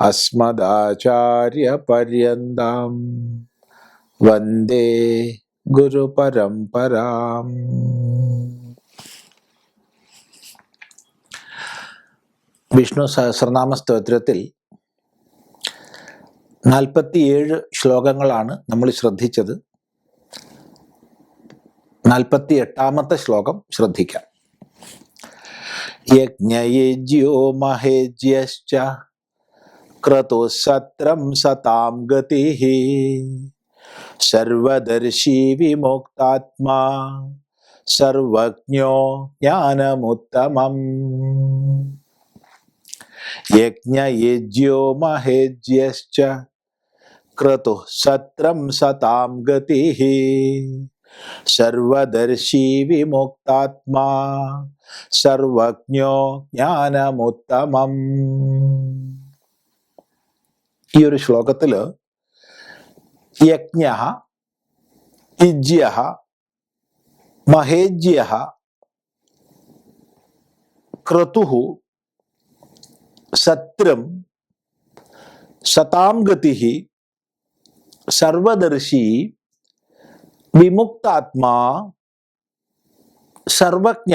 അസ്മദാചാര്യപര്യന്താം. വന്ദേ ഗുരുപരംപരാം വിഷ്ണു സഹസ്രനാമ സ്തോത്രത്തിൽ നാൽപ്പത്തിയേഴ് ശ്ലോകങ്ങളാണ് നമ്മൾ ശ്രദ്ധിച്ചത്. നാൽപ്പത്തി എട്ടാമത്തെ ശ്ലോകം ശ്രദ്ധിക്കാം. യജ്ഞയജ്യോ മഹേജ്യശ്ച क्रतुःसत्रं सतां गतिः। सर्वदर्शी विमुक्तात्मा सर्वज्ञो ज्ञानमुत्तमम्। यज्ञयेज्ञो महेज्यश्च क्रतुः सत्रं सतां गतिः। सर्वदर्शी विमुक्तात्मा सर्वज्ञो ज्ञानमुत्तमम्। ഈ ഒരു ശ്ലോകത്തിൽ യജ്ഞ ഇജ്യ മഹേജ്യ ക്രതു സത്രം സതാം ഗതി സർവദർശി വിമുക്താത്മാ സർവജ്ഞ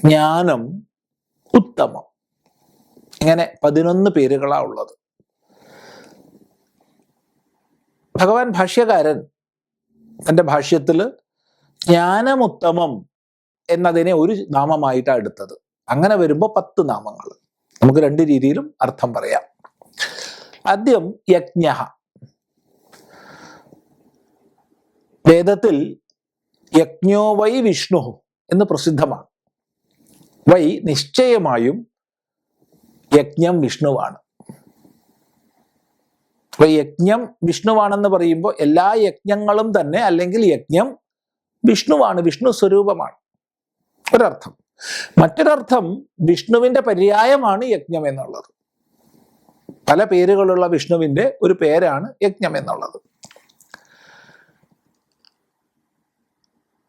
ജ്ഞാനം ഉത്തമം. ഇങ്ങനെ പതിനൊന്ന് പേരുകളാ ഉള്ളത്. ഭഗവാൻ ഭാഷ്യകാരൻ തന്റെ ഭാഷ്യത്തിൽ ജ്ഞാനമുത്തമം എന്നതിനെ ഒരു നാമമായിട്ടാണ് എടുത്തത്. അങ്ങനെ വരുമ്പോൾ പത്ത് നാമങ്ങൾ. നമുക്ക് രണ്ട് രീതിയിലും അർത്ഥം പറയാം. ആദ്യം യജ്ഞ. വേദത്തിൽ യജ്ഞോ വൈ വിഷ്ണു എന്ന് പ്രസിദ്ധമാണ്. വൈ നിശ്ചയമായും യജ്ഞം വിഷ്ണുവാണ്. അപ്പൊ യജ്ഞം വിഷ്ണുവാണെന്ന് പറയുമ്പോൾ എല്ലാ യജ്ഞങ്ങളും തന്നെ അല്ലെങ്കിൽ യജ്ഞം വിഷ്ണുവാണ് വിഷ്ണു സ്വരൂപമാണ്. ഒരർത്ഥം. മറ്റൊരർത്ഥം വിഷ്ണുവിന്റെ പര്യായമാണ് യജ്ഞം എന്നുള്ളത്. പല പേരുകളുള്ള വിഷ്ണുവിന്റെ ഒരു പേരാണ് യജ്ഞം എന്നുള്ളത്.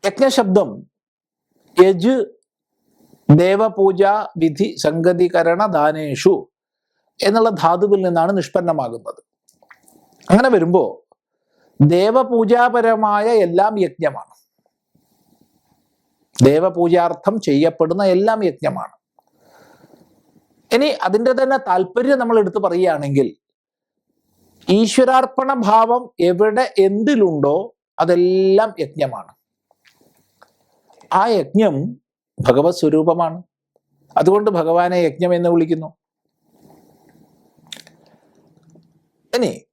യജ്ഞശബ്ദം യജ് ദേവപൂജ വിധി സംഗതികരണ ദാനേഷു എന്നുള്ള ധാതുവിൽ നിന്നാണ് നിഷ്പന്നമാകുന്നത്. അങ്ങനെ വരുമ്പോ ദേവപൂജാപരമായ എല്ലാം യജ്ഞമാണ്. ദേവപൂജാർത്ഥം ചെയ്യപ്പെടുന്ന എല്ലാം യജ്ഞമാണ്. ഇനി അതിന്റെ തന്നെ താല്പര്യം നമ്മൾ എടുത്തു പറയുകയാണെങ്കിൽ ഈശ്വരാർപ്പണ ഭാവം എവിടെ എന്തിലുണ്ടോ അതെല്ലാം യജ്ഞമാണ്. ആ യജ്ഞം ഭഗവത് സ്വരൂപമാണ്. അതുകൊണ്ട് ഭഗവാനെ യജ്ഞം എന്ന് വിളിക്കുന്നു. ഇനി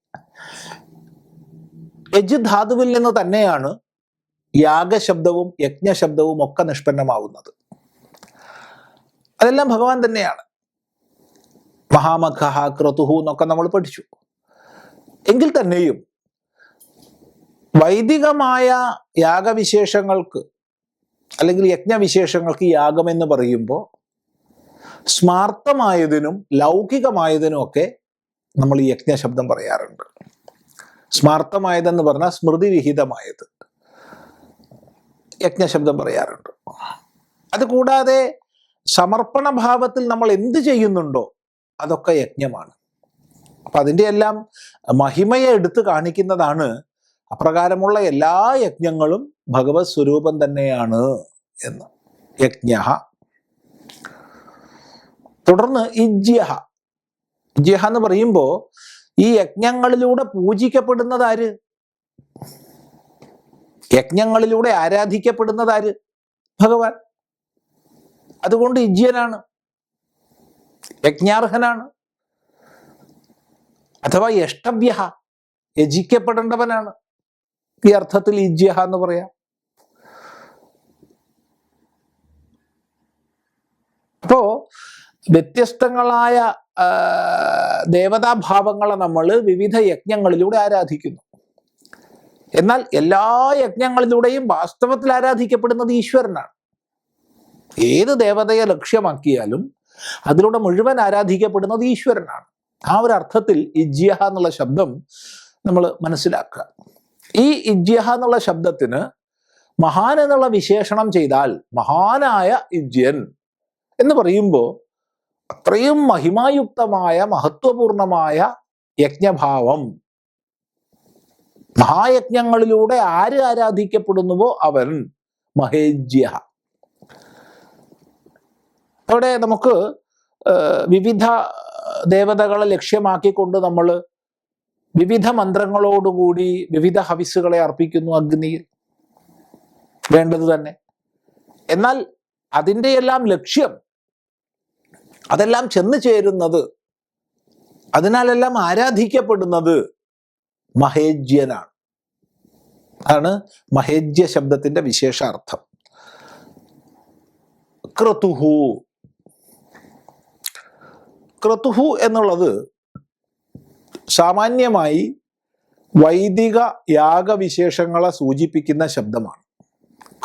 യജ് ധാതുവിൽ നിന്ന് തന്നെയാണ് യാഗശബ്ദവും യജ്ഞശബ്ദവും ഒക്കെ നിഷ്പന്നമാവുന്നത്. അതെല്ലാം ഭഗവാൻ തന്നെയാണ്. മഹാമഖ ക്രതുഹു എന്നൊക്കെ നമ്മൾ പഠിച്ചു. എങ്കിൽ തന്നെയും വൈദികമായ യാഗവിശേഷങ്ങൾക്ക് അല്ലെങ്കിൽ യജ്ഞവിശേഷങ്ങൾക്ക് യാഗം എന്ന് പറയുമ്പോൾ സ്മാർത്ഥമായതിനും ലൗകികമായതിനും ഒക്കെ നമ്മൾ ഈ യജ്ഞശബ്ദം പറയാറുണ്ട്. സ്മാർത്ഥമായതെന്ന് പറഞ്ഞാൽ സ്മൃതിവിഹിതമായത്. യജ്ഞശബ്ദം പറയാറുണ്ട്. അതുകൂടാതെ സമർപ്പണ ഭാവത്തിൽ നമ്മൾ എന്ത് ചെയ്യുന്നുണ്ടോ അതൊക്കെ യജ്ഞമാണ്. അപ്പൊ അതിന്റെ എല്ലാം മഹിമയെ എടുത്തു കാണിക്കുന്നതാണ് അപ്രകാരമുള്ള എല്ലാ യജ്ഞങ്ങളും ഭഗവത് സ്വരൂപം തന്നെയാണ് എന്ന്. യജ്ഞ. തുടർന്ന് ഇജ്യഹ ഇജ്യഹ എന്ന് പറയുമ്പോൾ ഈ യജ്ഞങ്ങളിലൂടെ പൂജിക്കപ്പെടുന്നത് ആര്? യജ്ഞങ്ങളിലൂടെ ആരാധിക്കപ്പെടുന്നത് ആര്? ഭഗവാൻ. അതുകൊണ്ട് ഇജ്യനാണ് യജ്ഞാർഹനാണ്. അഥവാ യഷ്ടവ്യ യജിക്കപ്പെടേണ്ടവനാണ്. ഈ അർത്ഥത്തിൽ ഇജ്യഹ എന്ന് പറയാം. അപ്പോ വ്യത്യസ്തങ്ങളായ ദേവതാഭാവങ്ങളെ നമ്മൾ വിവിധ യജ്ഞങ്ങളിലൂടെ ആരാധിക്കുന്നു. എന്നാൽ എല്ലാ യജ്ഞങ്ങളിലൂടെയും വാസ്തവത്തിൽ ആരാധിക്കപ്പെടുന്നത് ഈശ്വരനാണ്. ഏത് ദേവതയെ ലക്ഷ്യമാക്കിയാലും അതിലൂടെ മുഴുവൻ ആരാധിക്കപ്പെടുന്നത് ഈശ്വരനാണ്. ആ ഒരു അർത്ഥത്തിൽ ഇജ്യഹ എന്നുള്ള ശബ്ദം നമ്മൾ മനസ്സിലാക്കുക. ഈ ഇജ്യഹ എന്നുള്ള ശബ്ദത്തിന് മഹാൻ എന്നുള്ള വിശേഷണം ചെയ്താൽ മഹാനായ ഇജ്യൻ എന്ന് പറയുമ്പോൾ അത്രയും മഹിമായുക്തമായ മഹത്വപൂർണമായ യജ്ഞഭാവം. മഹായജ്ഞങ്ങളിലൂടെ ആര് ആരാധിക്കപ്പെടുന്നുവോ അവൻ മഹേജ്യ. അവിടെ നമുക്ക് വിവിധ ദേവതകളെ ലക്ഷ്യമാക്കിക്കൊണ്ട് നമ്മൾ വിവിധ മന്ത്രങ്ങളോടുകൂടി വിവിധ ഹവിസുകളെ അർപ്പിക്കുന്നു അഗ്നിയിൽ. വേണ്ടത് തന്നെ. എന്നാൽ അതിന്റെ എല്ലാം ലക്ഷ്യം അതെല്ലാം ചെന്നു ചേരുന്നത് അതിനാലെല്ലാം ആരാധിക്കപ്പെടുന്നത് മഹേജ്യനാണ്. അതാണ് മഹേജ്യ ശബ്ദത്തിന്റെ വിശേഷാർത്ഥം. ക്രതുഹു. ക്രതുഹു എന്നുള്ളത് സാമാന്യമായി വൈദിക യാഗവിശേഷങ്ങളെ സൂചിപ്പിക്കുന്ന ശബ്ദമാണ്.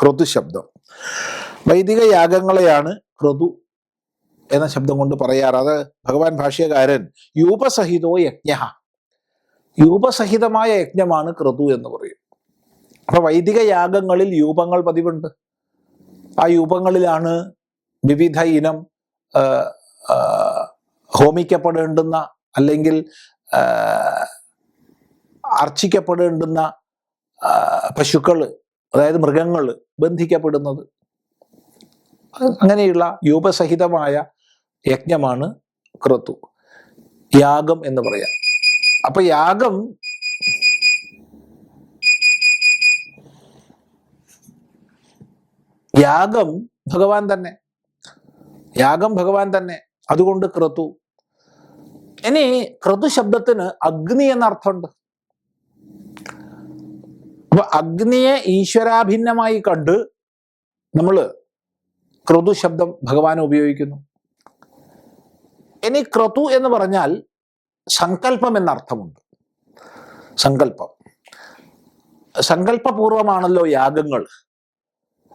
ക്രതു ശബ്ദം. വൈദിക യാഗങ്ങളെയാണ് ക്രതു എന്ന ശബ്ദം കൊണ്ട് പറയാറ്. അത് ഭഗവാൻ ഭാഷ്യകാരൻ യൂപസഹിതോ യജ്ഞ. യൂപസഹിതമായ യജ്ഞമാണ് ക്രതു എന്ന് പറയും. അപ്പൊ വൈദിക യാഗങ്ങളിൽ യൂപങ്ങൾ പതിവുണ്ട്. ആ യൂപങ്ങളിലാണ് വിവിധ ഇനം ഹോമിക്കപ്പെടേണ്ടുന്ന അല്ലെങ്കിൽ അർച്ചിക്കപ്പെടേണ്ടുന്ന പശുക്കൾ അതായത് മൃഗങ്ങൾ ബന്ധിക്കപ്പെടുന്നത്. അങ്ങനെയുള്ള യൂപസഹിതമായ യജ്ഞമാണ് ക്രതു യാഗം എന്ന് പറയാം. അപ്പൊ യാഗം യാഗം ഭഗവാൻ തന്നെ. യാഗം ഭഗവാൻ തന്നെ. അതുകൊണ്ട് ക്രതു ഇനി ക്രതു ശബ്ദത്തിന് അഗ്നി എന്ന അർത്ഥമുണ്ട് അപ്പൊ അഗ്നിയെ ഈശ്വരാഭിന്നമായി കണ്ട് നമ്മൾ ക്രതു ശബ്ദം ഭഗവാൻ ഉപയോഗിക്കുന്നു. ഇനി ക്രതു എന്ന് പറഞ്ഞാൽ സങ്കല്പം എന്നർത്ഥമുണ്ട്. സങ്കല്പം സങ്കല്പപൂർവമാണല്ലോ യാഗങ്ങൾ.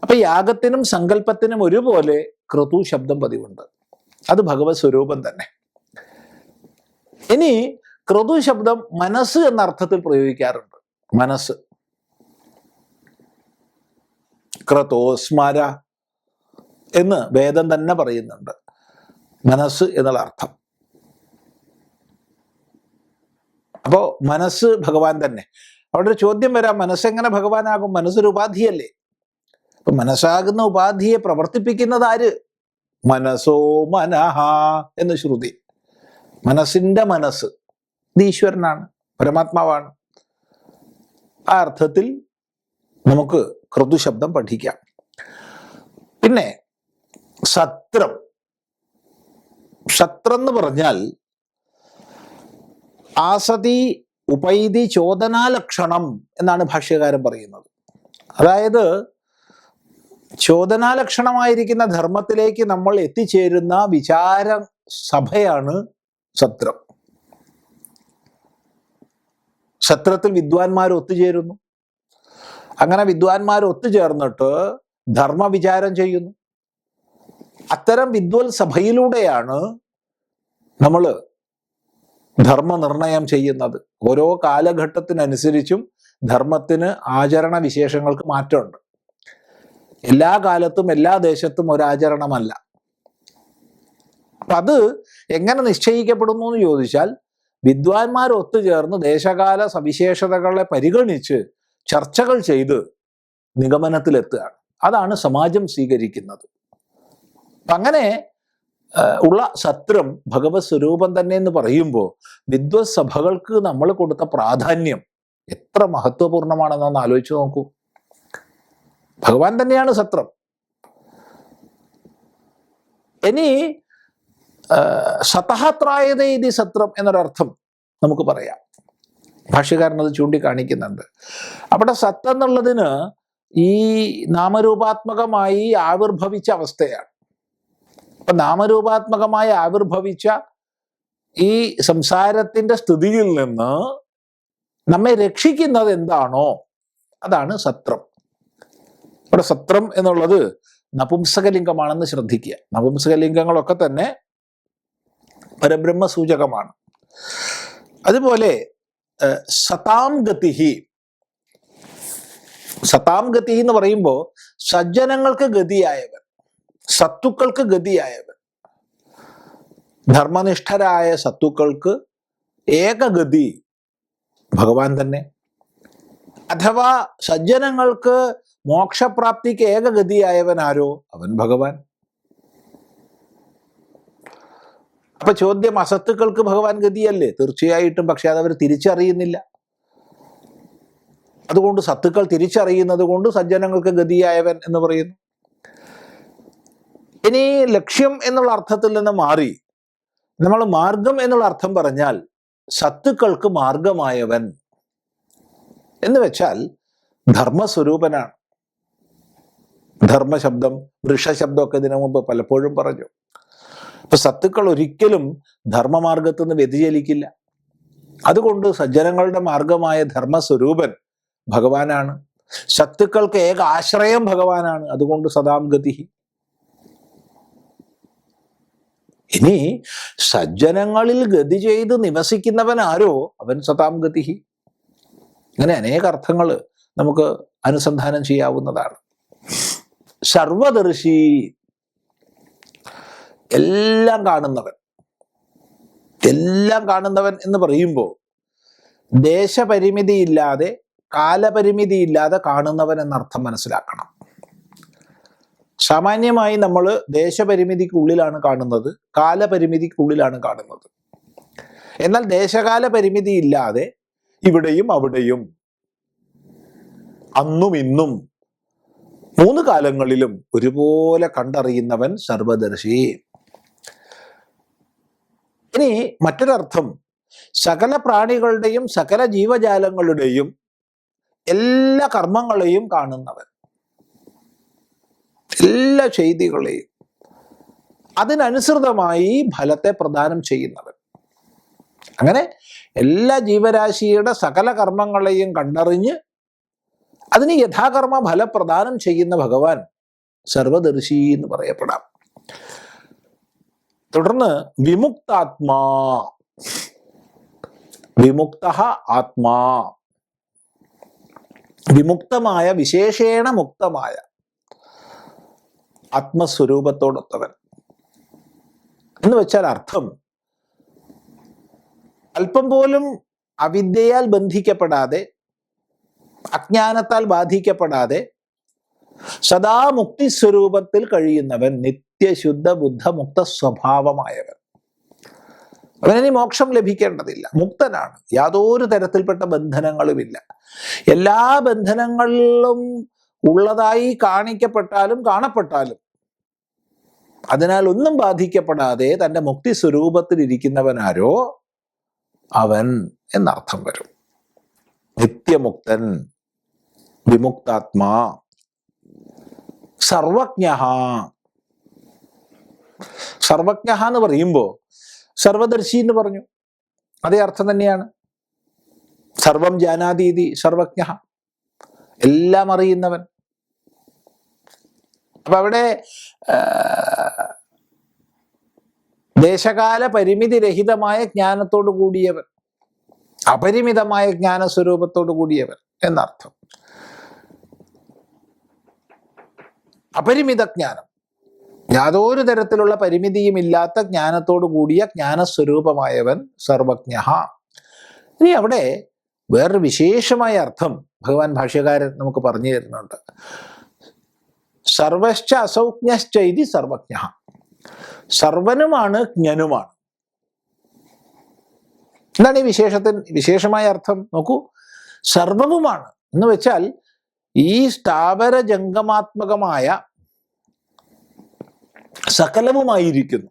അപ്പൊ യാഗത്തിനും സങ്കല്പത്തിനും ഒരുപോലെ ക്രതു ശബ്ദം പതിവുണ്ട്. അത് ഭഗവത് സ്വരൂപം തന്നെ. ഇനി ക്രതു ശബ്ദം മനസ്സ് എന്ന അർത്ഥത്തിൽ പ്രയോഗിക്കാറുണ്ട്. മനസ്സ്. ക്രതോസ്മര എന്ന് വേദം തന്നെ പറയുന്നുണ്ട്. മനസ്സ് എന്നുള്ള അർത്ഥം. അപ്പോ മനസ്സ് ഭഗവാൻ തന്നെ. അവിടെ ഒരു ചോദ്യം വരാം. മനസ്സെങ്ങനെ ഭഗവാനാകും? മനസ്സൊരു ഉപാധിയല്ലേ? അപ്പൊ മനസ്സാകുന്ന ഉപാധിയെ പ്രവർത്തിപ്പിക്കുന്നത് ആര്? മനസ്സോ മനഹ എന്ന് ശ്രുതി. മനസ്സിന്റെ മനസ്സ് ഈശ്വരനാണ് പരമാത്മാവാണ്. ആ അർത്ഥത്തിൽ നമുക്ക് ക്രതുശബ്ദം പഠിക്കാം. പിന്നെ സത്രം. സത്രം എന്ന് പറഞ്ഞാൽ ആസതി ഉപൈതി ചോദനാലക്ഷണം എന്നാണ് ഭാഷ്യകാരൻ പറയുന്നത്. അതായത് ചോദനാലക്ഷണമായിരിക്കുന്ന ധർമ്മത്തിലേക്ക് നമ്മൾ എത്തിച്ചേരുന്ന വിചാര സഭയാണ് സത്രം സത്രത്തിൽ വിദ്വാൻമാർ ഒത്തുചേരുന്നു. അങ്ങനെ വിദ്വാൻമാർ ഒത്തുചേർന്നിട്ട് ധർമ്മവിചാരം ചെയ്യുന്നു. അത്തരം വിദ്വൽ സഭയിലൂടെയാണ് നമ്മൾ ധർമ്മനിർണയം ചെയ്യുന്നത് ഓരോ കാലഘട്ടത്തിനനുസരിച്ചും ധർമ്മത്തിന് ആചരണ വിശേഷങ്ങൾക്ക് മാറ്റമുണ്ട്. എല്ലാ കാലത്തും എല്ലാ ദേശത്തും ഒരാചരണമല്ല അപ്പം അത് എങ്ങനെ നിശ്ചയിക്കപ്പെടുന്നു എന്ന് ചോദിച്ചാൽ വിദ്വാൻമാർ ഒത്തുചേർന്ന് ദേശകാല സവിശേഷതകളെ പരിഗണിച്ച് ചർച്ചകൾ ചെയ്ത് നിഗമനത്തിലെത്തുകയാണ്. അതാണ് സമാജം സ്വീകരിക്കുന്നത്. അങ്ങനെ ഉള്ള ശത്രു ഭഗവത് സ്വരൂപം തന്നെ എന്ന് പറയുമ്പോൾ വിദ്വത് സഭകൾക്ക് നമ്മൾ കൊടുത്ത പ്രാധാന്യം എത്ര മഹത്വപൂർണമാണെന്നൊന്ന് ആലോചിച്ചു നോക്കൂ. ഭഗവാൻ തന്നെയാണ് സത്രം. ഇനി സതഹത്രായത ഇതി സത്രം എന്നൊരർത്ഥം നമുക്ക് പറയാം. ഭാഷ്യകാരൻ അത് ചൂണ്ടിക്കാണിക്കുന്നുണ്ട്. അവിടെ സത്ത് എന്നുള്ളതിന് ഈ നാമരൂപാത്മകമായി ആവിർഭവിച്ച അവസ്ഥയാണ്. അപ്പൊ നാമരൂപാത്മകമായി ആവിർഭവിച്ച ഈ സംസാരത്തിന്റെ സ്ഥിതിയിൽ നിന്ന് നമ്മെ രക്ഷിക്കുന്നത് എന്താണോ അതാണ് സത്രം. ഇവിടെ സത്രം എന്നുള്ളത് നപുംസകലിംഗമാണെന്ന് ശ്രദ്ധിക്കുക. നപുംസകലിംഗങ്ങളൊക്കെ തന്നെ പരബ്രഹ്മ സൂചകമാണ് അതുപോലെ സതാം ഗതിഹി. സതാം ഗതി എന്ന് പറയുമ്പോൾ സജ്ജനങ്ങൾക്ക് ഗതിയായവൻ. സത്തുക്കൾക്ക് ഗതിയായവൻ ധർമ്മനിഷ്ഠരായ സത്തുക്കൾക്ക് ഏകഗതി ഭഗവാൻ തന്നെ. അഥവാ സജ്ജനങ്ങൾക്ക് മോക്ഷപ്രാപ്തിക്ക് ഏകഗതിയായവൻ ആരോ അവൻ ഭഗവാൻ. അപ്പൊ ചോദ്യം അസത്തുക്കൾക്ക് ഭഗവാൻ ഗതിയല്ലേ? തീർച്ചയായിട്ടും പക്ഷെ അതവർ തിരിച്ചറിയുന്നില്ല. അതുകൊണ്ട് സത്തുക്കൾ തിരിച്ചറിയുന്നത് കൊണ്ട് സജ്ജനങ്ങൾക്ക് ഗതിയായവൻ എന്ന് പറയുന്നു. ഇനി ലക്ഷ്യം എന്നുള്ള അർത്ഥത്തിൽ നിന്ന് മാറി. നമ്മൾ മാർഗം എന്നുള്ള അർത്ഥം പറഞ്ഞാൽ സത്തുക്കൾക്ക് മാർഗമായവൻ എന്ന് വെച്ചാൽ ധർമ്മസ്വരൂപനാണ്. ധർമ്മശബ്ദം വൃഷശബ്ദമൊക്കെ ഇതിനു മുമ്പ് പലപ്പോഴും പറഞ്ഞു. അപ്പൊ സത്തുക്കൾ ഒരിക്കലും ധർമ്മമാർഗത്തു നിന്ന് വ്യതിചലിക്കില്ല. അതുകൊണ്ട് സജ്ജനങ്ങളുടെ മാർഗമായ ധർമ്മസ്വരൂപൻ ഭഗവാനാണ്. സത്തുക്കൾക്ക് ഏക ആശ്രയം ഭഗവാനാണ്. അതുകൊണ്ട് സദാം ഗതി ഇനി സജ്ജനങ്ങളിൽ ഗതി ചെയ്ത് നിവസിക്കുന്നവൻ ആരോ അവൻ സതാം ഗതി അങ്ങനെ അനേക അർത്ഥങ്ങൾ നമുക്ക് അനുസന്ധാനം ചെയ്യാവുന്നതാണ്. സർവദർശി എല്ലാം കാണുന്നവൻ എല്ലാം കാണുന്നവൻ എന്ന് പറയുമ്പോൾ ദേശപരിമിതി ഇല്ലാതെ കാലപരിമിതി ഇല്ലാതെ കാണുന്നവൻ എന്നർത്ഥം മനസ്സിലാക്കണം. സാമാന്യമായി നമ്മൾ ദേശപരിമിതിക്കുള്ളിലാണ് കാണുന്നത് കാലപരിമിതിക്കുള്ളിലാണ് കാണുന്നത്. എന്നാൽ ദേശകാല പരിമിതി ഇല്ലാതെ ഇവിടെയും അവിടെയും അന്നും ഇന്നും മൂന്ന് കാലങ്ങളിലും ഒരുപോലെ കണ്ടറിയുന്നവൻ സർവദർശി ഇനി മറ്റൊരർത്ഥം സകല പ്രാണികളുടെയും സകല ജീവജാലങ്ങളുടെയും എല്ലാ കർമ്മങ്ങളെയും കാണുന്നവൻ. എല്ലാ ചെയ്തികളെയും അതിനനുസൃതമായി ഫലത്തെ പ്രദാനം ചെയ്യുന്നവൻ. അങ്ങനെ എല്ലാ ജീവരാശിയുടെ സകല കർമ്മങ്ങളെയും കണ്ടറിഞ്ഞ് അതിന് യഥാകർമ്മ ഫലപ്രദാനം ചെയ്യുന്ന ഭഗവാൻ സർവദർശി എന്ന് പറയപ്പെടാം. തുടർന്ന് വിമുക്താത്മാ. വിമുക്ത ആത്മാ. വിമുക്തമായ വിശേഷേണ മുക്തമായ ആത്മസ്വരൂപത്തോടൊത്തവൻ. എന്ന് വെച്ചാൽ അർത്ഥം അല്പം പോലും അവിദ്യയാൽ ബന്ധിക്കപ്പെടാതെ അജ്ഞാനത്താൽ ബാധിക്കപ്പെടാതെ സദാ മുക്തി സ്വരൂപത്തിൽ കഴിയുന്നവൻ നിത്യശുദ്ധ ബുദ്ധമുക്ത സ്വഭാവമായവൻ. അവനിനി മോക്ഷം ലഭിക്കേണ്ടതില്ല. മുക്തനാണ്. യാതൊരു തരത്തിൽപ്പെട്ട ബന്ധനങ്ങളുമില്ല. എല്ലാ ബന്ധനങ്ങളിലും ഉള്ളതായി കാണിക്കപ്പെട്ടാലും കാണപ്പെട്ടാലും അതിനാൽ ഒന്നും ബാധിക്കപ്പെടാതെ തന്റെ മുക്തി സ്വരൂപത്തിൽ ഇരിക്കുന്നവനാരോ അവൻ എന്നർത്ഥം വരും. നിത്യമുക്തൻ വിമുക്താത്മാ സർവജ്ഞ. സർവജ്ഞ എന്ന് പറയുമ്പോൾ സർവദർശി എന്ന് പറഞ്ഞു. അതേ അർത്ഥം തന്നെയാണ്. സർവം ജാനാതീതി സർവജ്ഞ. എല്ലാം അറിയുന്നവൻ. അപ്പൊ അവിടെ ദേശകാല പരിമിതി രഹിതമായ ജ്ഞാനത്തോടു കൂടിയവർ അപരിമിതമായ ജ്ഞാന ജ്ഞാനസ്വരൂപത്തോടു കൂടിയവർ എന്നർത്ഥം. അപരിമിത ജ്ഞാനം. യാതൊരു തരത്തിലുള്ള പരിമിതിയും ഇല്ലാത്ത ജ്ഞാനത്തോടു കൂടിയ ജ്ഞാനസ്വരൂപമായവൻ സർവജ്ഞ. ഇനി അവിടെ വേറൊരു വിശേഷമായ അർത്ഥം ഭഗവാൻ ഭാഷ്യകാരൻ നമുക്ക് പറഞ്ഞു തരുന്നുണ്ട്. സർവശ്ച അസൗജ്ഞശ്ചൈതി സർവജ്ഞ. സർവനുമാണ് ജ്ഞനുമാണ്. എന്താണ് ഈ വിശേഷത്തിന് വിശേഷമായ അർത്ഥം? നോക്കൂ. സർവവുമാണ്. എന്ന് വെച്ചാൽ ഈ സ്ഥാപര ജംഗമാത്മകമായ സകലവുമായിരിക്കുന്നു.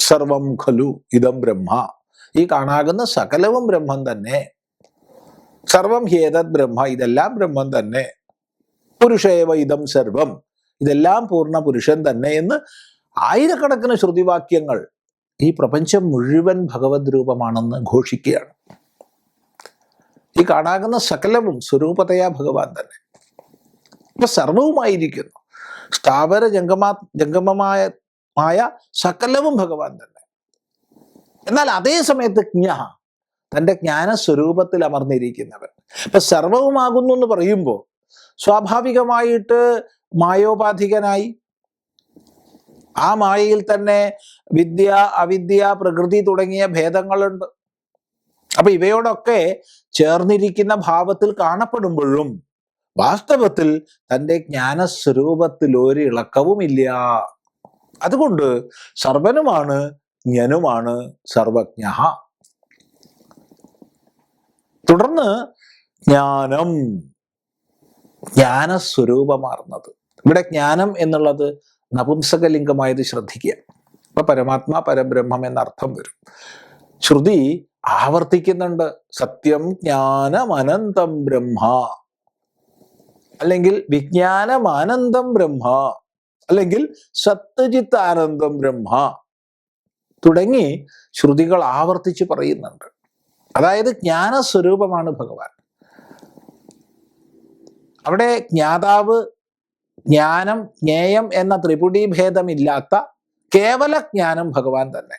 സർവം ഖലു ഇതം ബ്രഹ്മ. ഈ കാണാകുന്ന സകലവും ബ്രഹ്മം തന്നെ. സർവം ഹേതത് ബ്രഹ്മ ഇതെല്ലാം ബ്രഹ്മം തന്നെ. പുരുഷേവ ഇതം സർവം. ഇതെല്ലാം പൂർണ പുരുഷൻ തന്നെ എന്ന് ആയിരക്കണക്കിന് ശ്രുതിവാക്യങ്ങൾ ഈ പ്രപഞ്ചം മുഴുവൻ ഭഗവത് രൂപമാണെന്ന് ഘോഷിക്കുകയാണ്. ഈ കാണാകുന്ന സകലവും സ്വരൂപതയാ ഭഗവാൻ തന്നെ. ഇപ്പൊ സർവവുമായിരിക്കുന്നു. സ്ഥാപര ജംഗമാ ജംഗമമായ മായ സകലവും ഭഗവാൻ തന്നെ. എന്നാൽ അതേ സമയത്ത് ജ്ഞ തന്റെ ജ്ഞാനസ്വരൂപത്തിൽ അമർന്നിരിക്കുന്നവൻ ഇപ്പൊ സർവവുമാകുന്നു എന്ന് പറയുമ്പോൾ സ്വാഭാവികമായിട്ട് മായോപാധികനായി. ആ മായയിൽ തന്നെ വിദ്യ അവിദ്യ പ്രകൃതി തുടങ്ങിയ ഭേദങ്ങളുണ്ട്. അപ്പൊ ഇവയോടൊക്കെ ചേർന്നിരിക്കുന്ന ഭാവത്തിൽ കാണപ്പെടുമ്പോഴും വാസ്തവത്തിൽ തന്റെ ജ്ഞാനസ്വരൂപത്തിൽ ഒരു ഇളക്കവുമില്ല. അതുകൊണ്ട് സർവനുമാണ് ജ്ഞനുമാണ് സർവജ്ഞ. തുടർന്ന് ജ്ഞാനം. ജ്ഞാനസ്വരൂപമാർന്നത്. ഇവിടെ ജ്ഞാനം എന്നുള്ളത് നപുംസകലിംഗമായത് ശ്രദ്ധിക്കുക. അപ്പൊ പരമാത്മാ പരബ്രഹ്മം എന്നർത്ഥം വരും. ശ്രുതി ആവർത്തിക്കുന്നുണ്ട്. സത്യം ജ്ഞാനം അനന്തം ബ്രഹ്മ. അല്ലെങ്കിൽ വിജ്ഞാനം വിജ്ഞാനമാനന്ദം ബ്രഹ്മ. അല്ലെങ്കിൽ സത്യജിത്ത് ആനന്ദം ബ്രഹ്മ. തുടങ്ങി ശ്രുതികൾ ആവർത്തിച്ച് പറയുന്നുണ്ട്. അതായത് ജ്ഞാനസ്വരൂപമാണ് ഭഗവാൻ. അവിടെ ജ്ഞാതാവ് ജ്ഞാനം ജ്ഞേയം എന്ന ത്രിപുടി ഭേദമില്ലാത്ത കേവല ജ്ഞാനം ഭഗവാൻ തന്നെ.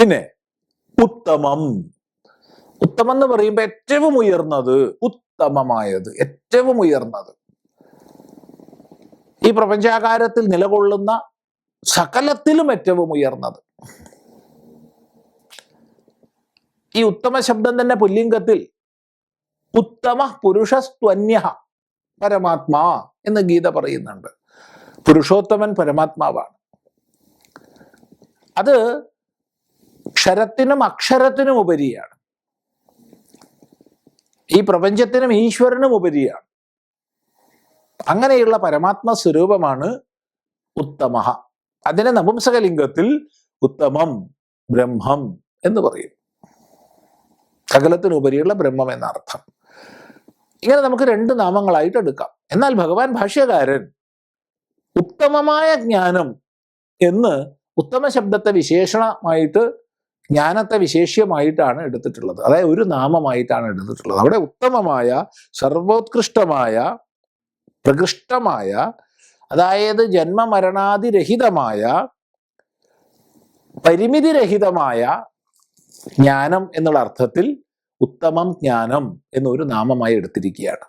പിന്നെ ഉത്തമം. ഉത്തമം എന്ന് പറയുമ്പോൾ ഏറ്റവും ഉയർന്നത് ഉത്തമമായത് ഏറ്റവും ഉയർന്നത്. ഈ പ്രപഞ്ചാകാരത്തിൽ നിലകൊള്ളുന്ന സകലത്തിലും ഏറ്റവും ഉയർന്നത്. ഈ ഉത്തമ ശബ്ദം തന്നെ പുല്ലിംഗത്തിൽ ഉത്തമ പുരുഷസ്ത്വന്യ പരമാത്മാ എന്ന് ഗീത പറയുന്നുണ്ട്. പുരുഷോത്തമൻ പരമാത്മാവാണ്. അത് ക്ഷരത്തിനും അക്ഷരത്തിനും ഉപരിയാണ്. ഈ പ്രപഞ്ചത്തിനും ഈശ്വരനും ഉപരിയാണ്. അങ്ങനെയുള്ള പരമാത്മ സ്വരൂപമാണ് ഉത്തമ. അതിനെ നപുംസകലിംഗത്തിൽ ഉത്തമം ബ്രഹ്മം എന്ന് പറയും. സകലത്തിനുപരിയുള്ള ബ്രഹ്മം എന്ന അർത്ഥം ഇങ്ങനെ നമുക്ക് രണ്ട് നാമങ്ങളായിട്ട് എടുക്കാം. എന്നാൽ ഭഗവാൻ ഭാഷ്യകാരൻ ഉത്തമമായ ജ്ഞാനം എന്ന് ഉത്തമ ശബ്ദത്തെ വിശേഷണമായിട്ട് ജ്ഞാനത്തെ വിശേഷ്യമായിട്ടാണ് എടുത്തിട്ടുള്ളത്. അതായത് ഒരു നാമമായിട്ടാണ് എടുത്തിട്ടുള്ളത്. അവിടെ ഉത്തമമായ സർവോത്കൃഷ്ടമായ പ്രകൃഷ്ടമായ അതായത് ജന്മമരണാതിരഹിതമായ പരിമിതിരഹിതമായ ജ്ഞാനം എന്നുള്ള അർത്ഥത്തിൽ ഉത്തമം ജ്ഞാനം എന്നൊരു നാമമായി എടുത്തിരിക്കുകയാണ്.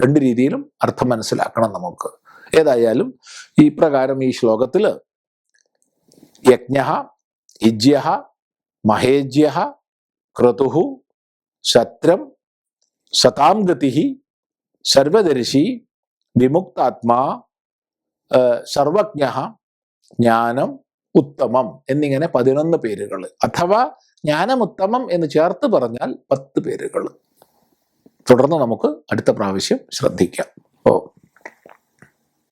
രണ്ട് രീതിയിലും അർത്ഥം മനസ്സിലാക്കണം നമുക്ക്. ഏതായാലും ഈ പ്രകാരം ഈ ശ്ലോകത്തിൽ യജ്ഞ യജ്യ മഹേജ്യ ക്രതു ശത്രം സതാം ഗതി സർവദർശി വിമുക്താത്മാ സർവജ്ഞ ജ്ഞാനം ഉത്തമം എന്നിങ്ങനെ പതിനൊന്ന് പേരുകൾ അഥവാ ജ്ഞാനമുത്തമം എന്ന് ചേർത്ത് പറഞ്ഞാൽ പത്ത് പേരുകൾ തുടർന്ന് നമുക്ക് അടുത്ത പ്രാവശ്യം ശ്രദ്ധിക്കാം. ഓ.